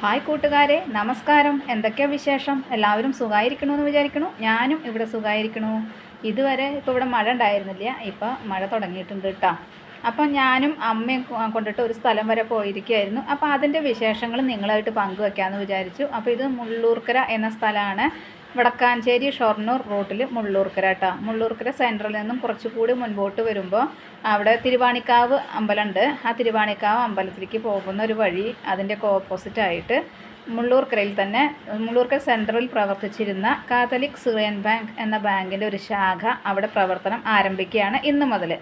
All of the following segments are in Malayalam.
ഹായ് കൂട്ടുകാരെ നമസ്കാരം. എന്തൊക്കെയാ വിശേഷം? എല്ലാവരും സുഖമായിരിക്കണമെന്ന് വിചാരിക്കണു. ഞാനും ഇവിടെ സുഖമായിരിക്കണു ഇതുവരെ ഇപ്പോൾ ഇവിടെ മഴ ഉണ്ടായിരുന്നില്ല. ഇപ്പോൾ മഴ തുടങ്ങിയിട്ടുണ്ട് കേട്ടോ അപ്പോൾ ഞാനും അമ്മയും കൊണ്ടിട്ട് ഒരു സ്ഥലം വരെ പോയിരിക്കുകയായിരുന്നു അപ്പോൾ അതിന്റെ വിശേഷങ്ങൾ നിങ്ങളായിട്ട് പങ്കുവെക്കാമെന്ന് വിചാരിച്ചു. അപ്പോൾ ഇത് മുള്ളൂർക്കര എന്ന സ്ഥലമാണ് വടക്കാഞ്ചേരി ഷൊർണൂർ റൂട്ടിൽ മുള്ളൂർക്കര കേട്ടോ മുള്ളൂർക്കര സെന്ററിൽ നിന്നും കുറച്ചുകൂടി മുൻപോട്ട് വരുമ്പോൾ അവിടെ തിരുവാണിക്കാവ് അമ്പലമുണ്ട് ആ തിരുവാണിക്കാവ് അമ്പലത്തിലേക്ക് പോകുന്ന ഒരു വഴി അതിന്റെയൊക്കെ ഓപ്പോസിറ്റായിട്ട് മുള്ളൂർക്കരയിൽ തന്നെ മുള്ളൂർക്കര സെന്ററിൽ പ്രവർത്തിച്ചിരുന്ന കാത്തലിക് സിറിയൻ ബാങ്ക് എന്ന ബാങ്കിന്റെ ഒരു ശാഖ അവിടെ പ്രവർത്തനം ആരംഭിക്കുകയാണ് ഇന്ന് മുതൽ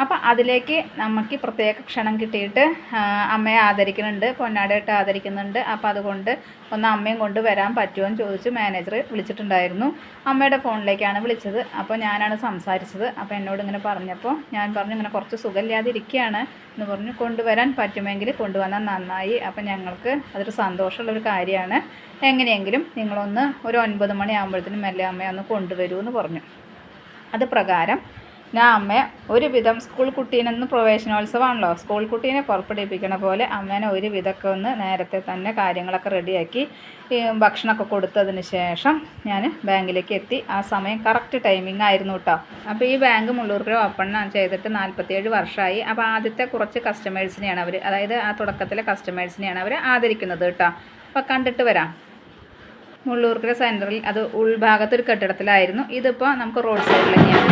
അപ്പോൾ അതിലേക്ക് നമുക്ക് പ്രത്യേക ക്ഷണം കിട്ടിയിട്ട് അമ്മയെ ആദരിക്കുന്നുണ്ട് പൊന്നാടയിട്ട് ആദരിക്കുന്നുണ്ട്. അപ്പോൾ അതുകൊണ്ട് ഒന്ന് അമ്മയും കൊണ്ട് വരാൻ പറ്റുമോ എന്ന് ചോദിച്ചു മാനേജർ വിളിച്ചിട്ടുണ്ടായിരുന്നു. അമ്മയുടെ ഫോണിലേക്കാണ് വിളിച്ചത്. അപ്പോൾ ഞാനാണ് സംസാരിച്ചത്. അപ്പോൾ എന്നോട് ഇങ്ങനെ പറഞ്ഞപ്പോൾ ഞാൻ പറഞ്ഞു ഇങ്ങനെ കുറച്ച് സുഖമില്ലാതെ ഇരിക്കുകയാണ് എന്ന് പറഞ്ഞു. കൊണ്ടുവരാൻ പറ്റുമെങ്കിൽ കൊണ്ടുവന്നാൽ നന്നായി. അപ്പോൾ ഞങ്ങൾക്ക് അതൊരു സന്തോഷമുള്ള ഒരു കാര്യമാണ്. എങ്ങനെയെങ്കിലും നിങ്ങളൊന്ന് ഒരു ഒൻപത് മണിയാകുമ്പോഴത്തേനും മെല്ലെ അമ്മയെ ഒന്ന് കൊണ്ടുവരൂ എന്ന് പറഞ്ഞു. അത് പ്രകാരം ഞാൻ അമ്മ ഒരുവിധം സ്കൂൾ കുട്ടീനെന്ന് പ്രവേശനോത്സവമാണല്ലോ. സ്കൂൾ കുട്ടീനെ പുറപ്പെടുവിപ്പിക്കണ പോലെ അമ്മേനെ ഒരു വിധമൊക്കെ ഒന്ന് നേരത്തെ തന്നെ കാര്യങ്ങളൊക്കെ റെഡിയാക്കി ഭക്ഷണമൊക്കെ കൊടുത്തതിന് ശേഷം ഞാൻ ബാങ്കിലേക്ക് എത്തി. ആ സമയം കറക്റ്റ് ടൈമിംഗ് ആയിരുന്നു കേട്ടോ അപ്പോൾ ഈ ബാങ്ക് മുള്ളൂർക്കര ഓപ്പൺ ചെയ്തിട്ട് നാൽപ്പത്തിയേഴ് വർഷമായി അപ്പോൾ ആദ്യത്തെ കുറച്ച് കസ്റ്റമേഴ്സിനെയാണ് അവർ അതായത് ആ തുടക്കത്തിലെ കസ്റ്റമേഴ്സിനെയാണ് അവർ ആദരിക്കുന്നത് കേട്ടോ അപ്പോൾ കണ്ടിട്ട് വരാം. മുള്ളൂർക്കര സെന്ററിൽ അത് ഉൾഭാഗത്തൊരു കെട്ടിടത്തിലായിരുന്നു. ഇതിപ്പോൾ നമുക്ക് റോഡ് സൈഡിൽ തന്നെയാണ്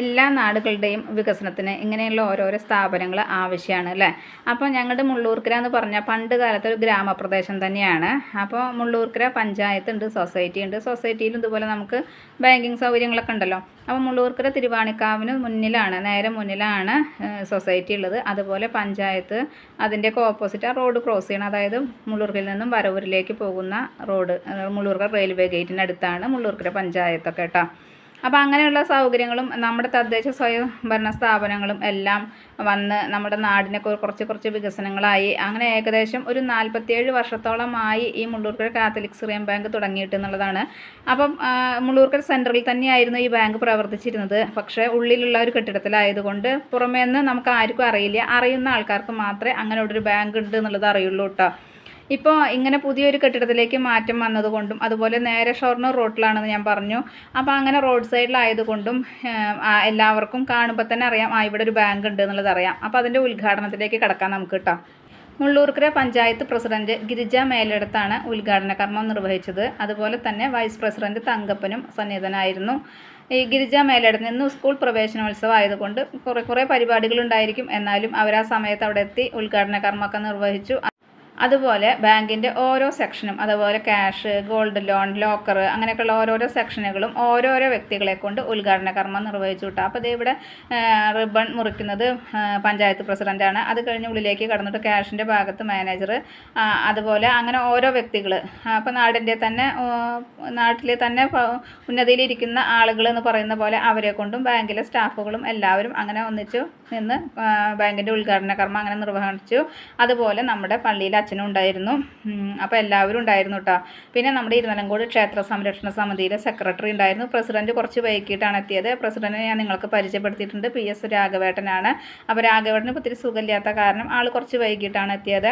എല്ലാ നാടുകളുടെയും വികസനത്തിന് ഇങ്ങനെയുള്ള ഓരോരോ സ്ഥാപനങ്ങൾ ആവശ്യമാണ് അല്ലേ? അപ്പോൾ ഞങ്ങളുടെ മുള്ളൂർക്കര എന്ന് പറഞ്ഞാൽ പണ്ട് കാലത്ത് ഒരു ഗ്രാമപ്രദേശം തന്നെയാണ്. അപ്പോൾ മുള്ളൂർക്കര പഞ്ചായത്ത് ഉണ്ട് സൊസൈറ്റി ഉണ്ട്. സൊസൈറ്റിയിലും ഇതുപോലെ നമുക്ക് ബാങ്കിങ് സൗകര്യങ്ങളൊക്കെ ഉണ്ടല്ലോ. അപ്പോൾ മുള്ളൂർക്കര തിരുവാണിക്കാവിന് മുന്നിലാണ് നേരെ മുന്നിലാണ് സൊസൈറ്റി ഉള്ളത്. അതുപോലെ പഞ്ചായത്ത് അതിന്റെയൊക്കെ ഓപ്പോസിറ്റ് ആ റോഡ് ക്രോസ് ചെയ്യണം. അതായത് മുള്ളൂർക്കരയിൽ നിന്നും വരവൂരിലേക്ക് പോകുന്ന റോഡ് മുള്ളൂർക്കര റെയിൽവേ അടുത്താണ് മുള്ളൂർക്കര പഞ്ചായത്തൊക്കെ കേട്ടോ. അപ്പോൾ അങ്ങനെയുള്ള സൗകര്യങ്ങളും നമ്മുടെ തദ്ദേശ സ്വയംഭരണ സ്ഥാപനങ്ങളും എല്ലാം വന്ന് നമ്മുടെ നാടിനെ കുറച്ച് കുറച്ച് വികസനങ്ങളായി. അങ്ങനെ ഏകദേശം ഒരു നാൽപ്പത്തിയേഴ് വർഷത്തോളമായി ഈ മുള്ളൂർക്കര കാത്തലിക് സിറിയൻ ബാങ്ക് തുടങ്ങിയിട്ട് എന്നുള്ളതാണ്. അപ്പം മുള്ളൂർക്കൽ സെന്ററിൽ തന്നെയായിരുന്നു ഈ ബാങ്ക് പ്രവർത്തിച്ചിരുന്നത്. പക്ഷേ ഉള്ളിലുള്ള ഒരു കെട്ടിടത്തിലായതുകൊണ്ട് പുറമേ നിന്ന് നമുക്ക് ആർക്കും അറിയില്ല. അറിയുന്ന ആൾക്കാർക്ക് മാത്രമേ അങ്ങനെ ഒരു ബാങ്ക് ഉണ്ട് എന്നുള്ളത് അറിയുള്ളൂ കേട്ടോ ഇപ്പോൾ ഇങ്ങനെ പുതിയൊരു കെട്ടിടത്തിലേക്ക് മാറ്റം വന്നതുകൊണ്ടും അതുപോലെ നേരെ ഷൊർണൂർ റോട്ടിലാണെന്ന് ഞാൻ പറഞ്ഞു. അപ്പോൾ അങ്ങനെ റോഡ് സൈഡിലായതുകൊണ്ടും എല്ലാവർക്കും കാണുമ്പോൾ തന്നെ അറിയാം ആ ഇവിടെ ഒരു ബാങ്ക് ഉണ്ട് എന്നുള്ളത് അറിയാം. അപ്പോൾ അതിന്റെ ഉദ്ഘാടനത്തിലേക്ക് കിടക്കാം നമുക്ക് കേട്ടോ. മുള്ളൂർക്കര പഞ്ചായത്ത് പ്രസിഡന്റ് ഗിരിജ മേലെടുത്താണ് ഉദ്ഘാടന കർമ്മം നിർവഹിച്ചത്. അതുപോലെ തന്നെ വൈസ് പ്രസിഡന്റ് തങ്കപ്പനും സന്നിഹിതനായിരുന്നു ഈ ഗിരിജ മേലെടുത്ത് നിന്ന് സ്കൂൾ പ്രവേശനോത്സവം ആയതുകൊണ്ട് കുറേ കുറേ പരിപാടികളുണ്ടായിരിക്കും. എന്നാലും അവർ ആ സമയത്ത് അവിടെ എത്തി ഉദ്ഘാടന കർമ്മമൊക്കെ നിർവഹിച്ചു. അതുപോലെ ബാങ്കിന്റെ ഓരോ സെക്ഷനും അതുപോലെ ക്യാഷ് ഗോൾഡ് ലോൺ ലോക്കർ അങ്ങനെയൊക്കെയുള്ള ഓരോരോ സെക്ഷനുകളും ഓരോരോ വ്യക്തികളെ കൊണ്ട് ഉദ്ഘാടന കർമ്മം നിർവഹിച്ചു കിട്ടുക അപ്പോൾ ഇവിടെ റിബൺ മുറിക്കുന്നത് പഞ്ചായത്ത് പ്രസിഡന്റാണ് അത് കഴിഞ്ഞ് ഉള്ളിലേക്ക് കടന്നിട്ട് ക്യാഷിന്റെ ഭാഗത്ത് മാനേജർ അതുപോലെ അങ്ങനെ ഓരോ വ്യക്തികൾ അപ്പോൾ നാടിന്റെ തന്നെ നാട്ടിലെ തന്നെ ഉന്നതിയിലിരിക്കുന്ന ആളുകൾ എന്ന് പറയുന്ന പോലെ അവരെ കൊണ്ടും ബാങ്കിലെ സ്റ്റാഫുകളും എല്ലാവരും അങ്ങനെ ഒന്നിച്ചു നിന്ന് ബാങ്കിന്റെ ഉദ്ഘാടന കർമ്മം അങ്ങനെ നിർവഹിച്ചു. അതുപോലെ നമ്മുടെ പള്ളിയിൽ അച്ഛനും ഉണ്ടായിരുന്നു. അപ്പോൾ എല്ലാവരും ഉണ്ടായിരുന്നു കേട്ടോ പിന്നെ നമ്മുടെ ഇരുന്നലങ്കോട് ക്ഷേത്ര സംരക്ഷണ സമിതിയിലെ സെക്രട്ടറി ഉണ്ടായിരുന്നു. പ്രസിഡന്റ് കുറച്ച് വൈകിട്ടാണ് എത്തിയത്. പ്രസിഡന്റിനെ ഞാൻ നിങ്ങൾക്ക് പരിചയപ്പെടുത്തിയിട്ടുണ്ട്. പി എസ് രാഘവേട്ടനാണ്. അപ്പോൾ രാഘവേട്ടന് ഒത്തിരി സുഖമില്ലാത്ത കാരണം ആൾ കുറച്ച് വൈകിട്ടാണ് എത്തിയത്.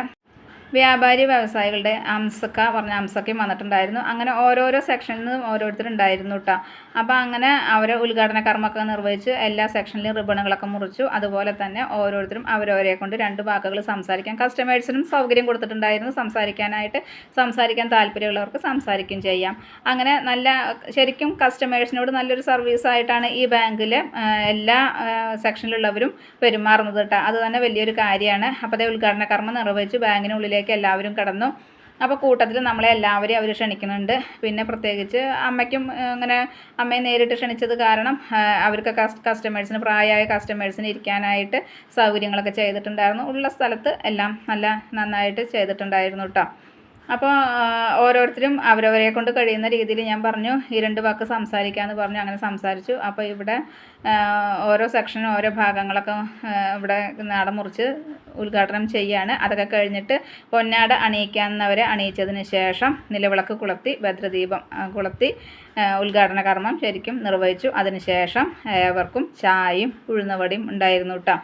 വ്യാപാരി വ്യവസായികളുടെ അംസക്ക പറഞ്ഞ അംസക്കയും വന്നിട്ടുണ്ടായിരുന്നു. അങ്ങനെ ഓരോരോ സെക്ഷനിൽ നിന്നും ഓരോരുത്തരുണ്ടായിരുന്നു കേട്ടോ അപ്പോൾ അങ്ങനെ അവരെ ഉദ്ഘാടന കർമ്മമൊക്കെ നിർവഹിച്ച്. എല്ലാ സെക്ഷനിലും റിബണുകളൊക്കെ മുറിച്ചു. അതുപോലെ തന്നെ ഓരോരുത്തരും അവരവരെ കൊണ്ട് രണ്ട് വാക്കുകൾ സംസാരിക്കാൻ കസ്റ്റമേഴ്സിനും സൗകര്യം കൊടുത്തിട്ടുണ്ടായിരുന്നു. സംസാരിക്കാനായിട്ട് സംസാരിക്കാൻ താല്പര്യമുള്ളവർക്ക് സംസാരിക്കുകയും ചെയ്യാം. അങ്ങനെ നല്ല ശരിക്കും കസ്റ്റമേഴ്സിനോട് നല്ലൊരു സർവീസായിട്ടാണ് ഈ ബാങ്കിൽ എല്ലാ സെക്ഷനിലുള്ളവരും പെരുമാറുന്നത് കേട്ടോ അത് തന്നെ വലിയൊരു കാര്യമാണ്. അപ്പോൾ അതേ ഉദ്ഘാടന കർമ്മം നിർവഹിച്ചു. ബാങ്കിനുള്ളിലേക്ക് എല്ലാവരും കടന്നു. അപ്പോൾ കൂട്ടത്തിൽ നമ്മളെ എല്ലാവരെയും അവർ ക്ഷണിക്കുന്നുണ്ട്. പിന്നെ പ്രത്യേകിച്ച് അമ്മയ്ക്കും ഇങ്ങനെ അമ്മയെ നേരിട്ട് ക്ഷണിച്ചത് കാരണം അവർക്ക് കസ്റ്റമേഴ്സിന് പ്രായമായ കസ്റ്റമേഴ്സിന് ഇരിക്കാനായിട്ട് സൗകര്യങ്ങളൊക്കെ ചെയ്തിട്ടുണ്ടായിരുന്നു. ഉള്ള സ്ഥലത്ത് എല്ലാം നല്ല നന്നായിട്ട് ചെയ്തിട്ടുണ്ടായിരുന്നു കേട്ടോ അപ്പോൾ ഓരോരുത്തരും അവരവരെ കൊണ്ട് കഴിയുന്ന രീതിയിൽ ഞാൻ പറഞ്ഞു ഈ രണ്ട് വാക്ക് സംസാരിക്കാമെന്ന് പറഞ്ഞു അങ്ങനെ സംസാരിച്ചു. അപ്പോൾ ഇവിടെ ഓരോ സെക്ഷനും ഓരോ ഭാഗങ്ങളൊക്കെ ഇവിടെ നാട മുറിച്ച് ഉദ്ഘാടനം ചെയ്യാണ്. അതൊക്കെ കഴിഞ്ഞിട്ട് പൊന്നാട അണിയിക്കാവുന്നവരെ അണിയിച്ചതിന് ശേഷം നിലവിളക്ക് കുളത്തി ഭദ്രദീപം കുളത്തി ഉദ്ഘാടന കർമ്മം ശരിക്കും നിർവഹിച്ചു. അതിനുശേഷം ഏവർക്കും ചായയും ഉഴുന്നവടിയും ഉണ്ടായിരുന്നു കേട്ടോ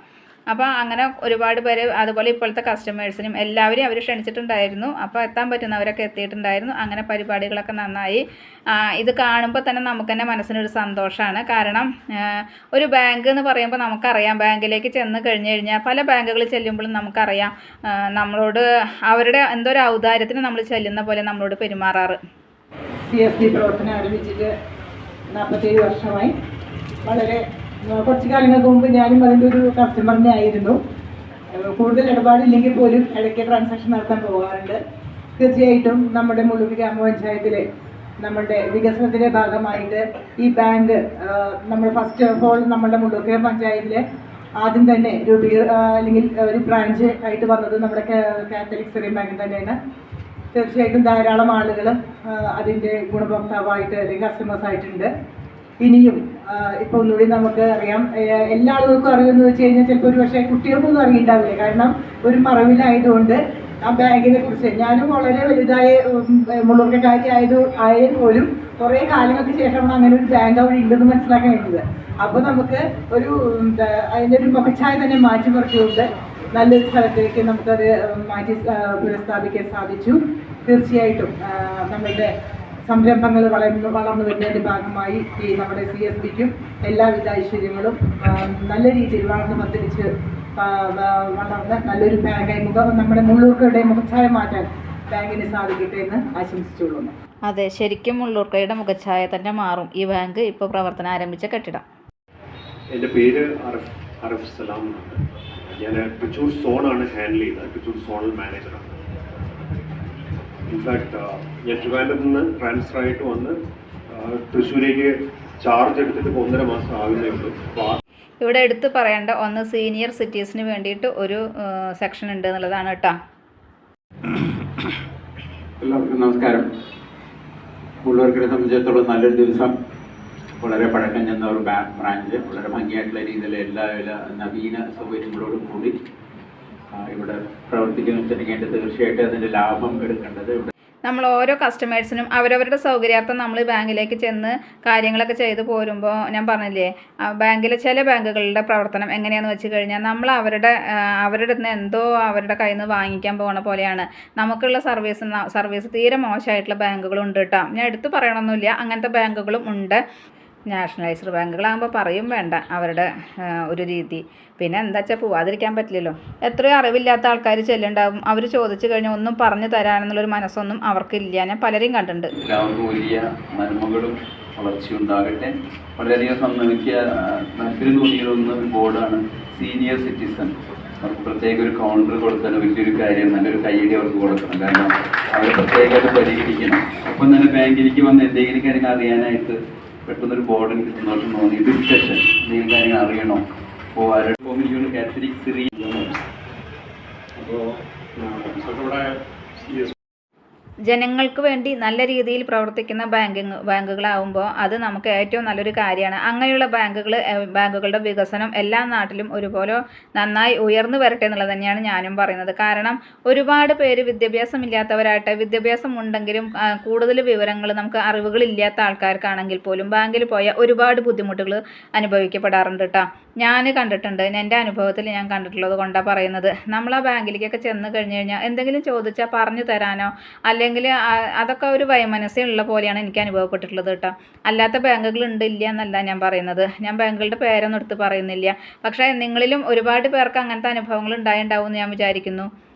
അപ്പോൾ അങ്ങനെ ഒരുപാട് പേര് അതുപോലെ ഇപ്പോഴത്തെ കസ്റ്റമേഴ്സിനും എല്ലാവരെയും അവർ ക്ഷണിച്ചിട്ടുണ്ടായിരുന്നു. അപ്പോൾ എത്താൻ പറ്റുന്നവരൊക്കെ എത്തിയിട്ടുണ്ടായിരുന്നു. അങ്ങനെ പരിപാടികളൊക്കെ നന്നായി. ഇത് കാണുമ്പോൾ തന്നെ നമുക്ക് തന്നെ മനസ്സിനൊരു സന്തോഷമാണ് കാരണം ഒരു ബാങ്ക് എന്ന് പറയുമ്പോൾ നമുക്കറിയാം. ബാങ്കിലേക്ക് ചെന്ന് കഴിഞ്ഞ് കഴിഞ്ഞാൽ പല ബാങ്കുകളിൽ ചെല്ലുമ്പോഴും നമുക്കറിയാം. നമ്മളോട് അവരുടെ എന്തോ ഒരു ഔദാര്യത്തിന് നമ്മൾ ചെല്ലുന്ന പോലെ നമ്മളോട് പെരുമാറാറ്. സി എസ് ഡി പ്രവർത്തനം ആരംഭിച്ചിട്ട് നാൽപ്പത്തേഴ് വർഷമായി. വളരെ കുറച്ച് കാലങ്ങൾക്ക് മുമ്പ് ഞാനും അതിന്റെ ഒരു കസ്റ്റമറിനെ ആയിരുന്നു. കൂടുതൽ ഇടപാടില്ലെങ്കിൽ പോലും ഇടയ്ക്ക് ട്രാൻസാക്ഷൻ നടത്താൻ പോകാറുണ്ട്. തീർച്ചയായിട്ടും നമ്മുടെ മുഴുവൻ ഗ്രാമപഞ്ചായത്തിലെ നമ്മുടെ വികസനത്തിന്റെ ഭാഗമായിട്ട് ഈ ബാങ്ക് നമ്മൾ ഫസ്റ്റ് ഓഫ് ഓൾ നമ്മുടെ മുള്ളൂർ പഞ്ചായത്തിൽ ആദ്യം തന്നെ രൂപീ അല്ലെങ്കിൽ ഒരു ബ്രാഞ്ച് ആയിട്ട് വന്നത് നമ്മുടെ കാത്തലിക് സെറിയൻ ബാങ്ക് തന്നെയാണ്. തീർച്ചയായിട്ടും ധാരാളം ആളുകൾ അതിന്റെ ഗുണഭോക്താവായിട്ട് അല്ലെങ്കിൽ കസ്റ്റമേഴ്സ് ആയിട്ടുണ്ട്. ഇനിയും ഇപ്പൊ ഒന്നുകൂടി നമുക്ക് അറിയാം. എല്ലാ ആളുകൾക്കും അറിയുമെന്ന് വെച്ച് കഴിഞ്ഞാൽ ചിലപ്പോൾ ഒരു പക്ഷേ കുട്ടികൾക്കൊന്നും അറിയണ്ടാവില്ല. കാരണം ഒരു മറവിലായതുകൊണ്ട് ആ ബാങ്കിനെ കുറിച്ച്. ഞാനും വളരെ വലുതായ മുള്ളൂർക്കാരി ആയത് ആയാൽ പോലും കുറേ കാലങ്ങൾക്ക് ശേഷമാണ് അങ്ങനെ ഒരു ബാങ്ക് അവിടെ ഉണ്ടെന്ന് മനസ്സിലാക്കാൻ കഴിഞ്ഞത്. അപ്പോൾ നമുക്ക് ഒരു അതിന്റെ ഒരു മുഖച്ഛായ തന്നെ മാറ്റി മാറ്റിമറിച്ചുകൊണ്ട് നല്ലൊരു സ്ഥലത്തേക്ക് നമുക്കത് മാറ്റി പുനഃസ്ഥാപിക്കാൻ സാധിച്ചു. തീർച്ചയായിട്ടും നമ്മളുടെ സംരംഭങ്ങൾ വളർന്നു വളർന്നു വരുന്നതിന്റെ ഭാഗമായി ഈ നമ്മുടെ സി എസ് ബിക്കും എല്ലാവിധ ഐശ്വര്യങ്ങളും നല്ല രീതിയിൽ വളർന്നു ആ, വളർന്ന് നല്ലൊരു ബാങ്കായി മുഖം നമ്മുടെ മുള്ളൂർക്കയുടെ മുഖച്ഛായ മാറ്റാൻ ബാങ്കിന് സാധിക്കട്ടെ എന്ന് ആശംസിച്ചുകൊള്ളുന്നു. അതെ ശരിക്കും മുള്ളൂർക്കയുടെ മുഖച്ഛായ തന്നെ മാറും. ഈ ബാങ്ക് ഇപ്പോൾ പ്രവർത്തനം ആരംഭിച്ച കെട്ടിടം. എന്റെ പേര് അറഫ് അറഫ് സലാം എന്നാണ്. ഞാൻ തൃശ്ശൂർ സോണാണ് ഹാൻഡിൽ ചെയ്യുന്നത് തൃശ്ശൂർ സോണൽ മാനേജറാണ്. ഇൻഫാക്ട് ഞാൻ നിന്ന് ട്രാൻസ്ഫർ ആയിട്ട് വന്ന് തൃശ്ശൂരേക്ക് ചാർജ് എടുത്തിട്ട് ഒന്നര മാസം ആകുന്നേ ഉള്ളൂ. അപ്പോൾ ഇവിടെ എടുത്തു പറയേണ്ട ഒന്ന് സീനിയർ സിറ്റീസിന് വേണ്ടിയിട്ട് ഒരു സെക്ഷൻ ഉണ്ട് എന്നുള്ളതാണ് കേട്ടോ. എല്ലാവർക്കും നമസ്കാരം. ഉള്ളവർക്കിനെ സംബന്ധിച്ചിടത്തോളം നല്ലൊരു ദിവസം. വളരെ പഴക്കം ചെന്ന ഒരു ബാങ്ക് ബ്രാഞ്ച് വളരെ ഭംഗിയായിട്ടുള്ള രീതിയിൽ എല്ലാ എല്ലാ നവീന സൗകര്യങ്ങളോടും കൂടി ഇവിടെ പ്രവർത്തിക്കുന്ന വെച്ചിട്ടുണ്ടെങ്കിൽ തീർച്ചയായിട്ടും അതിന്റെ ലാഭം എടുക്കേണ്ടത് ഇവിടെ. നമ്മൾ ഓരോ കസ്റ്റമേഴ്സിനും അവരവരുടെ സൗകര്യാർത്ഥം നമ്മൾ ബാങ്കിലേക്ക് ചെന്ന് കാര്യങ്ങളൊക്കെ ചെയ്തു പോരുമ്പോൾ ഞാൻ പറഞ്ഞില്ലേ ബാങ്കിലെ ചില ബാങ്കുകളുടെ പ്രവർത്തനം എങ്ങനെയാണെന്ന് വെച്ച് കഴിഞ്ഞാൽ നമ്മൾ അവരുടെ അവരുടെ നിന്ന് എന്തോ അവരുടെ കയ്യിൽ നിന്ന് വാങ്ങിക്കാൻ പോകുന്ന പോലെയാണ്. നമുക്കുള്ള സർവീസ് സർവീസ് തീരെ മോശമായിട്ടുള്ള ബാങ്കുകളുണ്ട് കേട്ടോ. ഞാൻ എടുത്തു പറയണമെന്നില്ല അങ്ങനത്തെ ബാങ്കുകളും ഉണ്ട്. നാഷണലൈസ്ഡ് ബാങ്കുകളാകുമ്പോൾ പറയും വേണ്ട അവരുടെ ഒരു രീതി. പിന്നെ എന്താ വെച്ചാൽ പോവാതിരിക്കാൻ പറ്റില്ലല്ലോ. എത്രയോ അറിവില്ലാത്ത ആൾക്കാർ ചെല്ലുണ്ടാവും. അവർ ചോദിച്ചു കഴിഞ്ഞാൽ ഒന്നും പറഞ്ഞു തരാനെന്നുള്ളൊരു മനസ്സൊന്നും അവർക്കില്ല. ഞാൻ പലരെയും കണ്ടിട്ടുണ്ട്. എല്ലാവർക്കും വലിയ നന്മകളും വളർച്ചയുണ്ടാകട്ടെ. വളരെയധികം സമ്മതിക്കുക താല്പര്യം തോന്നിയിരുന്ന ഒരു ബോർഡാണ് സീനിയർ സിറ്റിസൺ. അവർക്ക് പ്രത്യേക ഒരു കൗണ്ടർ കൊടുക്കാൻ വലിയൊരു കാര്യം നല്ലൊരു കൈയടി അവർക്ക് കൊടുക്കണം. കാരണം അവർ പ്രത്യേകമായിട്ട് പരിഗണിക്കണം. ഒപ്പം തന്നെ ബാങ്കിലേക്ക് വന്ന് എന്തെങ്കിലും കാര്യങ്ങൾ അറിയാനായിട്ട് പെട്ടെന്നൊരു ബോർഡ് എനിക്ക് സന്തോഷം തോന്നി. ഇത് ഡിസ്കഷൻ എന്തെങ്കിലും കാര്യങ്ങൾ അറിയണോ? അപ്പോൾ ആരുടെ അപ്പോൾ ഇവിടെ ജനങ്ങൾക്ക് വേണ്ടി നല്ല രീതിയിൽ പ്രവർത്തിക്കുന്ന ബാങ്കിങ് ബാങ്കുകളാവുമ്പോൾ അത് നമുക്ക് ഏറ്റവും നല്ലൊരു കാര്യമാണ്. അങ്ങനെയുള്ള ബാങ്കുകൾ ബാങ്കുകളുടെ വികസനം എല്ലാ നാട്ടിലും ഒരുപോലെ നന്നായി ഉയർന്നു വരട്ടെ എന്നുള്ളത് തന്നെയാണ് ഞാനും പറയുന്നത്. കാരണം ഒരുപാട് പേര് വിദ്യാഭ്യാസമില്ലാത്തവരായിട്ട് വിദ്യാഭ്യാസം ഉണ്ടെങ്കിലും കൂടുതൽ വിവരങ്ങൾ നമുക്ക് അറിവുകളില്ലാത്ത ആൾക്കാർക്കാണെങ്കിൽ പോലും ബാങ്കിൽ പോയ ഒരുപാട് ബുദ്ധിമുട്ടുകൾ അനുഭവിക്കപ്പെടാറുണ്ട് കേട്ടോ ഞാൻ കണ്ടിട്ടുണ്ട് എന്റെ അനുഭവത്തിൽ ഞാൻ കണ്ടിട്ടുള്ളത് കൊണ്ടാണ് പറയുന്നത്. നമ്മൾ ആ ബാങ്കിലേക്കൊക്കെ ചെന്ന് കഴിഞ്ഞ് കഴിഞ്ഞാൽ എന്തെങ്കിലും ചോദിച്ചാൽ പറഞ്ഞു തരാനോ അല്ലെങ്കിൽ ആ- അതൊക്കെ ഒരു ഉള്ള പോലെയാണ് എനിക്ക് അനുഭവപ്പെട്ടിട്ടുള്ളത് കേട്ടോ. അല്ലാത്ത ബാങ്കുകൾ ഉണ്ട് ഇല്ല എന്നല്ല ഞാൻ പറയുന്നത്. ഞാൻ ബാങ്കുകളുടെ പേരൊന്നും എടുത്ത് പറയുന്നില്ല. പക്ഷേ നിങ്ങളിലും ഒരുപാട് പേർക്ക് അങ്ങനത്തെ അനുഭവങ്ങൾ ഉണ്ടായിട്ടുണ്ടാവും എന്ന് ഞാൻ വിചാരിക്കുന്നു.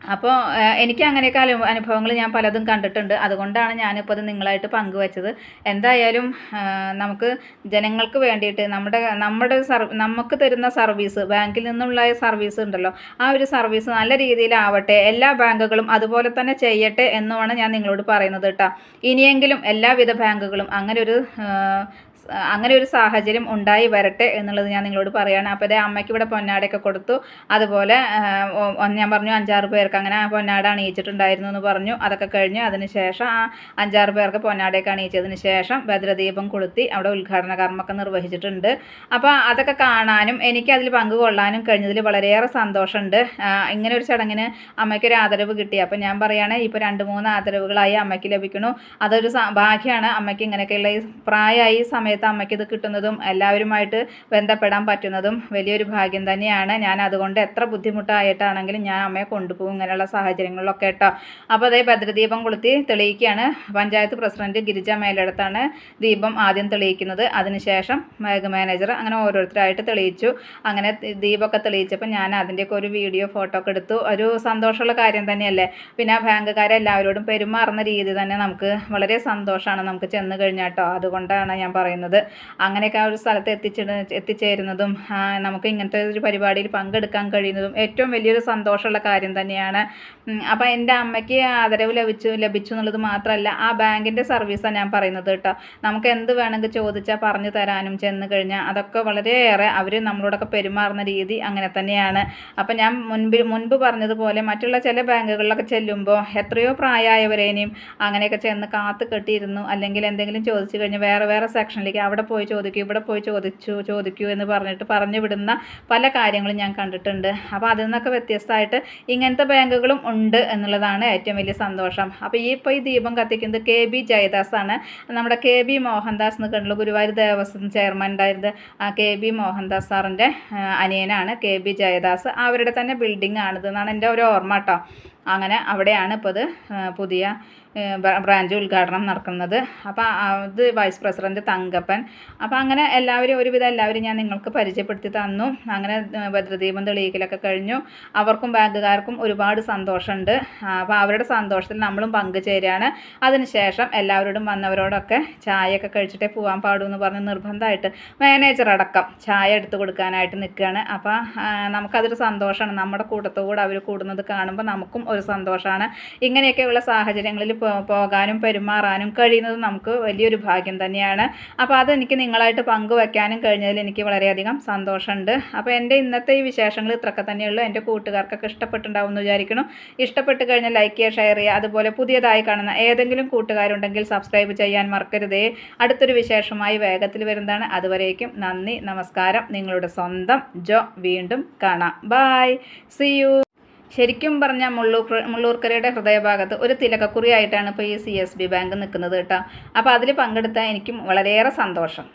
അപ്പോൾ എനിക്ക് അങ്ങനെയൊക്കെ അനു അനുഭവങ്ങൾ ഞാൻ പലതും കണ്ടിട്ടുണ്ട്. അതുകൊണ്ടാണ് ഞാനിപ്പോൾ അത് നിങ്ങളായിട്ട് പങ്കുവച്ചത്. എന്തായാലും നമുക്ക് ജനങ്ങൾക്ക് വേണ്ടിയിട്ട് നമ്മുടെ നമ്മുടെ സർ നമുക്ക് തരുന്ന സർവീസ് ബാങ്കിൽ നിന്നുള്ള സർവീസ് ഉണ്ടല്ലോ ആ ഒരു സർവീസ് നല്ല രീതിയിലാവട്ടെ എല്ലാ ബാങ്കുകളും അതുപോലെ തന്നെ ചെയ്യട്ടെ എന്നുമാണ് ഞാൻ നിങ്ങളോട് പറയുന്നത് കേട്ടോ. ഇനിയെങ്കിലും എല്ലാവിധ ബാങ്കുകളും അങ്ങനെ ഒരു അങ്ങനെ ഒരു സാഹചര്യം ഉണ്ടായി വരട്ടെ എന്നുള്ളത് ഞാൻ നിങ്ങളോട് പറയുകയാണ് അപ്പോൾ ഇതേ അമ്മയ്ക്ക് ഇവിടെ പൊന്നാടയൊക്കെ കൊടുത്തു. അതുപോലെ ഞാൻ പറഞ്ഞു അഞ്ചാറ് പേർക്ക് അങ്ങനെ പൊന്നാട അണിയിച്ചിട്ടുണ്ടായിരുന്നു എന്ന് പറഞ്ഞു. അതൊക്കെ കഴിഞ്ഞ് അതിന് ശേഷം ആ അഞ്ചാറ് പേർക്ക് പൊന്നാടയൊക്കെ അണിയിച്ചതിന് ശേഷം ഭദ്രദീപം കൊളുത്തി അവിടെ ഉദ്ഘാടന കർമ്മമൊക്കെ നിർവഹിച്ചിട്ടുണ്ട്. അപ്പോൾ അതൊക്കെ കാണാനും എനിക്ക് അതിൽ പങ്കുകൊള്ളാനും കഴിഞ്ഞതിൽ വളരെയേറെ സന്തോഷമുണ്ട്. ഇങ്ങനെ ഒരു ചടങ്ങിന് അമ്മയ്ക്ക് ഒരു ആദരവ് കിട്ടി. അപ്പോൾ ഞാൻ പറയുകയാണ് ഇപ്പോൾ രണ്ട് മൂന്ന് ആദരവുകളായി അമ്മയ്ക്ക് ലഭിക്കണു അതൊരു ഭാഗ്യമാണ് അമ്മയ്ക്ക് ഇങ്ങനെയൊക്കെയുള്ള ഈ പ്രായമായി ഈ സമയത്ത് അമ്മയ്ക്ക് ഇത് കിട്ടുന്നതും എല്ലാവരുമായിട്ട് ബന്ധപ്പെടാൻ പറ്റുന്നതും വലിയൊരു ഭാഗ്യം തന്നെയാണ്. ഞാൻ അതുകൊണ്ട് എത്ര ബുദ്ധിമുട്ടായിട്ടാണെങ്കിലും ഞാൻ അമ്മയെ കൊണ്ടുപോകും ഇങ്ങനെയുള്ള സാഹചര്യങ്ങളിലൊക്കെ കേട്ടോ. അപ്പോൾ അതേ ഭദ്രദീപം കൊളുത്തി തെളിയിക്കുകയാണ്. പഞ്ചായത്ത് പ്രസിഡന്റ് ഗിരിജ മേലെടുത്താണ് ദീപം ആദ്യം തെളിയിക്കുന്നത്. അതിനുശേഷം മേഘ മാനേജർ അങ്ങനെ ഓരോരുത്തരായിട്ട് തെളിയിച്ചു. അങ്ങനെ ദീപമൊക്കെ തെളിയിച്ചപ്പോൾ ഞാൻ അതിന്റെയൊക്കെ ഒരു വീഡിയോ ഫോട്ടോ ഒക്കെ എടുത്തു. ഒരു സന്തോഷമുള്ള കാര്യം തന്നെയല്ലേ? പിന്നെ ആ ബാങ്കുകാരെല്ലാവരോടും പെരുമാറുന്ന രീതി തന്നെ നമുക്ക് വളരെ സന്തോഷമാണ് നമുക്ക് ചെന്ന് കഴിഞ്ഞാട്ടോ അതുകൊണ്ടാണ് ഞാൻ പറയുന്നത്. അങ്ങനെയൊക്കെ ആ ഒരു സ്ഥലത്ത് എത്തിച്ചിട എത്തിച്ചേരുന്നതും നമുക്ക് ഇങ്ങനത്തെ ഒരു പരിപാടിയിൽ പങ്കെടുക്കാൻ കഴിയുന്നതും ഏറ്റവും വലിയൊരു സന്തോഷമുള്ള കാര്യം തന്നെയാണ്. അപ്പോൾ എന്റെ അമ്മയ്ക്ക് ആദരവ് ലഭിച്ചു ലഭിച്ചു എന്നുള്ളത് മാത്രമല്ല ആ ബാങ്കിന്റെ സർവീസാണ് ഞാൻ പറയുന്നത് കേട്ടോ. നമുക്ക് എന്ത് വേണമെങ്കിൽ ചോദിച്ചാൽ പറഞ്ഞു തരാനും ചെന്ന് കഴിഞ്ഞാൽ അതൊക്കെ വളരെയേറെ അവർ നമ്മളോടൊക്കെ പെരുമാറുന്ന രീതി അങ്ങനെ തന്നെയാണ്. അപ്പം ഞാൻ മുൻപിൽ മുൻപ് പറഞ്ഞതുപോലെ മറ്റുള്ള ചില ബാങ്കുകളിലൊക്കെ ചെല്ലുമ്പോൾ എത്രയോ പ്രായമായവരേനെയും അങ്ങനെയൊക്കെ ചെന്ന് കാത്ത് കെട്ടിയിരുന്നു. അല്ലെങ്കിൽ എന്തെങ്കിലും ചോദിച്ചു കഴിഞ്ഞാൽ വേറെ വേറെ സെക്ഷനിലേക്ക് അവിടെ പോയി ചോദിക്കൂ ഇവിടെ പോയി ചോദിച്ചു ചോദിക്കൂ എന്ന് പറഞ്ഞിട്ട് പറഞ്ഞു വിടുന്ന പല കാര്യങ്ങളും ഞാൻ കണ്ടിട്ടുണ്ട്. അപ്പോൾ അതിൽ നിന്നൊക്കെ വ്യത്യസ്തമായിട്ട് ഇങ്ങനത്തെ ബാങ്കുകളും ഉണ്ട് എന്നുള്ളതാണ് ഏറ്റവും വലിയ സന്തോഷം. അപ്പോൾ ഈ ഇപ്പോൾ ഈ ദീപം കത്തിക്കുന്നത് കെ ബി ജയദാസ് ആണ്. നമ്മുടെ കെ ബി മോഹൻദാസ് എന്ന് കണ്ടുള്ള ഗുരുവായൂർ ദേവസ്വം ചെയർമാൻ ഉണ്ടായിരുന്നത് കെ ബി മോഹൻദാസ് സാറിന്റെ അനിയനാണ് കെ ബി ജയദാസ്. അവരുടെ തന്നെ ബിൽഡിംഗ് ആണിത് എന്നാണ് എന്റെ ഒരു ഓർമ്മ കേട്ടോ. അങ്ങനെ അവിടെയാണ് ഇപ്പോൾ ഇത് പുതിയ ബ്രാഞ്ച് ഉദ്ഘാടനം നടക്കുന്നത്. അപ്പോൾ അത് വൈസ് പ്രസിഡന്റ് തങ്കപ്പൻ. അപ്പോൾ അങ്ങനെ എല്ലാവരും ഒരുവിധം എല്ലാവരും ഞാൻ നിങ്ങൾക്ക് പരിചയപ്പെടുത്തി തന്നു. അങ്ങനെ ഭദ്രദീപം തെളിയിക്കലൊക്കെ കഴിഞ്ഞു. അവർക്കും ബാങ്കുകാർക്കും ഒരുപാട് സന്തോഷമുണ്ട്. അപ്പോൾ അവരുടെ സന്തോഷത്തിൽ നമ്മളും പങ്കുചേരുകയാണ്. അതിനുശേഷം എല്ലാവരോടും വന്നവരോടൊക്കെ ചായയൊക്കെ കഴിച്ചിട്ടേ പോകാൻ പാടൂ എന്ന് പറഞ്ഞ് നിർബന്ധമായിട്ട് മാനേജർ അടക്കം ചായ എടുത്തു കൊടുക്കാനായിട്ട് നിൽക്കുകയാണ്. അപ്പോൾ നമുക്കതൊരു സന്തോഷമാണ്. നമ്മുടെ കൂട്ടത്തോടെ അവർ കൂടുന്നത് കാണുമ്പോൾ നമുക്കും സന്തോഷമാണ് ഇങ്ങനെയൊക്കെയുള്ള സാഹചര്യങ്ങളിൽ പോകാനും പെരുമാറാനും കഴിയുന്നത് നമുക്ക് വലിയൊരു ഭാഗ്യം തന്നെയാണ്. അപ്പോൾ അതെനിക്ക് നിങ്ങളായിട്ട് പങ്കുവയ്ക്കാനും കഴിഞ്ഞതിൽ എനിക്ക് വളരെയധികം സന്തോഷമുണ്ട്. അപ്പോൾ എന്റെ ഇന്നത്തെ ഈ വിശേഷങ്ങൾ ഇത്രയൊക്കെ തന്നെയുള്ളൂ. എന്റെ കൂട്ടുകാർക്കൊക്കെ ഇഷ്ടപ്പെട്ടുണ്ടാവുമെന്ന് വിചാരിക്കണം ഇഷ്ടപ്പെട്ട് കഴിഞ്ഞാൽ ലൈക്ക് ചെയ്യുക ഷെയർ ചെയ്യുക. അതുപോലെ പുതിയതായി കാണുന്ന ഏതെങ്കിലും കൂട്ടുകാരുണ്ടെങ്കിൽ സബ്സ്ക്രൈബ് ചെയ്യാൻ മറക്കരുതേ. അടുത്തൊരു വിശേഷമായി വേഗത്തിൽ വരുന്നതാണ്. അതുവരേക്കും നന്ദി നമസ്കാരം. നിങ്ങളുടെ സ്വന്തം ജോ. വീണ്ടും കാണാം. ബായ്. സി യു ശരിക്കും പറഞ്ഞാൽ മുള്ളൂർ മുള്ളൂർക്കരയുടെ ഹൃദയഭാഗത്ത് ഒരു തിലകക്കുറിയായിട്ടാണ് ഇപ്പോൾ ഈ സി എസ് ബി ബാങ്ക് നിൽക്കുന്നത് കേട്ടോ. അപ്പോൾ അതിൽ പങ്കെടുത്താൽ എനിക്കും വളരെയേറെ സന്തോഷം.